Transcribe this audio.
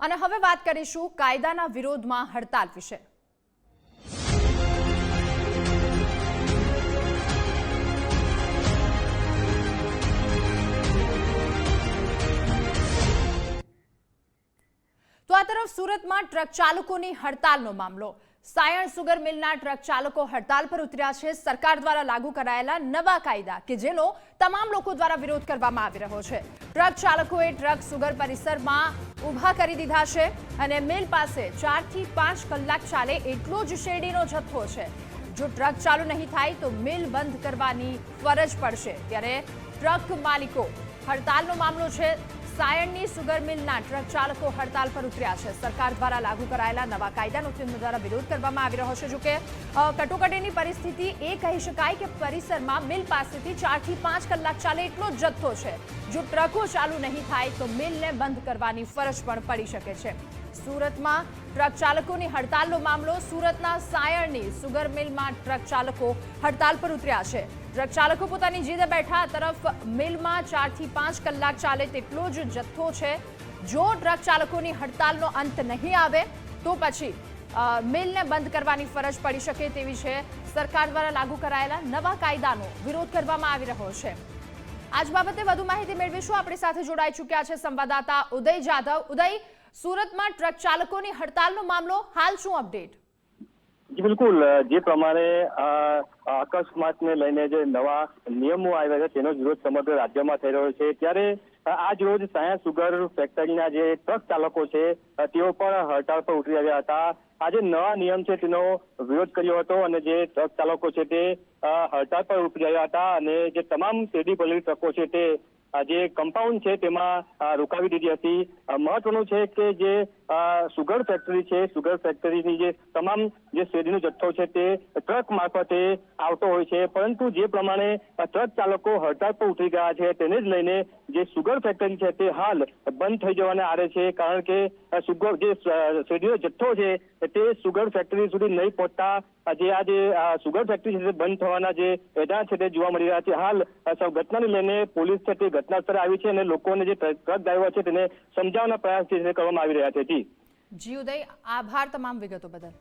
અને હવે વાત કરીશું કાયદાના વિરોધમાં હડતાલ વિશે. તો આ તરફ સુરતમાં ટ્રક ચાલકોની હડતાલનો મામલો. સાયણ સુગર મિલના ટ્રક ચાલકો હડતાલ પર ઉતર્યા છે. સરકાર દ્વારા લાગુ કરાયેલા નવા કાયદા કે જેનો તમામ લોકો દ્વારા વિરોધ કરવામાં આવી રહ્યો છે. ટ્રક ચાલકોએ ટ્રક સુગર પરિસરમાં ઊભા કરી દીધા છે અને મિલ પાસે ચારથી પાંચ કલાક ચાલે એટલો જ શેરડીનો જથ્થો છે. જો ટ્રક ચાલુ નહીં થાય તો મિલ બંધ કરવાની ફરજ પડશે. ત્યારે ટ્રક માલિકો હડતાલનો મામલો છે. સાયણની સુગર મિલના ટ્રક ચાલકો હડતાલ પર ઉતર્યા છે. સરકાર દ્વારા લાગુ કરાયેલા નવા કાયદાનો તેમના દ્વારા વિરોધ કરવામાં આવી રહ્યો છે. જોકે કે કટોકટીની પરિસ્થિતિ એ કહી શકાય કે પરિસરમાં મિલ પાસેથી ચારથી પાંચ કલાક ચાલે એટલો જથ્થો છે. જો ટ્રકો ચાલુ નહીં થાય તો મિલને બંધ કરવાની ફરજ પણ પડી શકે છે. સુરતમાં ટ્રક ચાલકોની હડતાલનો મામલો સુરતના સાયણની સુગર મિલમાં ટ્રક ચાલકો હડતાલ પર ઉતર્યા છે. ટ્રક ચાલકો પોતાની જીદે બેઠા તરફ મિલમાં ચારથી પાંચ કલાક ચાલે તેટલો જ જથ્થો છે. જો ટ્રક ચાલકોની હડતાલનો અંત નહીં આવે, તો પછી મિલને બંધ કરવાની ફરજ પડી શકે તેવી છે. સરકાર દ્વારા લાગુ કરાયેલા નવા કાયદાનો વિરોધ કરવામાં આવી રહ્યો છે. આજ બાબતે વધુ માહિતી મેળવીશું. આપણી સાથે જોડાઈ ચૂક્યા છે સંવાદદાતા ઉદય જાધવ. ઉદય સુરતમાં ટ્રક ચાલકોની હડતાલનો મામલો, હાલ શું અપડેટ? બિલકુલ. જે પ્રમાણે અકસ્માતને લઈને જે નવા નિયમો આવ્યા છે, તેનો વિરોધ સમગ્ર રાજ્યમાં થઈ રહ્યો છે. ત્યારે આજ રોજ સાયા સુગર ફેક્ટરીના જે ટ્રક ચાલકો છે તેઓ પણ હડતાળ પર ઉતરી આવ્યા હતા. આજે નવા નિયમ છે, તેનો વિરોધ કર્યો હતો અને જે ટ્રક ચાલકો છે તે હડતાળ પર ઉતરી આવ્યા હતા અને જે તમામ શેરડી ભરેલી ટ્રકો છે તે જે કમ્પાઉન્ડ છે તેમાં રોકાવી દીધી હતી. મહત્વનું છે કે જે સુગર ફેક્ટરી છે સુગર ફેક્ટરીની જે તમામ જે શેરડીનો જથ્થો છે તે ટ્રક મારફતે આવતો હોય છે. પરંતુ જે પ્રમાણે ટ્રક ચાલકો હડતાળ પર ઉતરી ગયા છે, તેને જ લઈને જે સુગર ફેક્ટરી છે તે હાલ બંધ થઈ જવાના આરે છે. કારણ કે સુગર જે શેરડીનો જથ્થો છે, તે સુગર ફેક્ટરી સુધી નહીં પહોંચતા. જે, આ જે સુગર ફેક્ટરી છે બંધ થવાના જે એજાણ છે તે જોવા મળી રહ્યા છે. હાલ ઘટનાને લઈને પોલીસ છે તે ઘટના સ્થળે આવી છે અને લોકોને જે ટ્રક ડ્રાઈવર છે તેને સમજાવવાના પ્રયાસ કરવામાં આવી રહ્યા છે. જી ઉદય, આભાર તમામ વિગતો બદલ.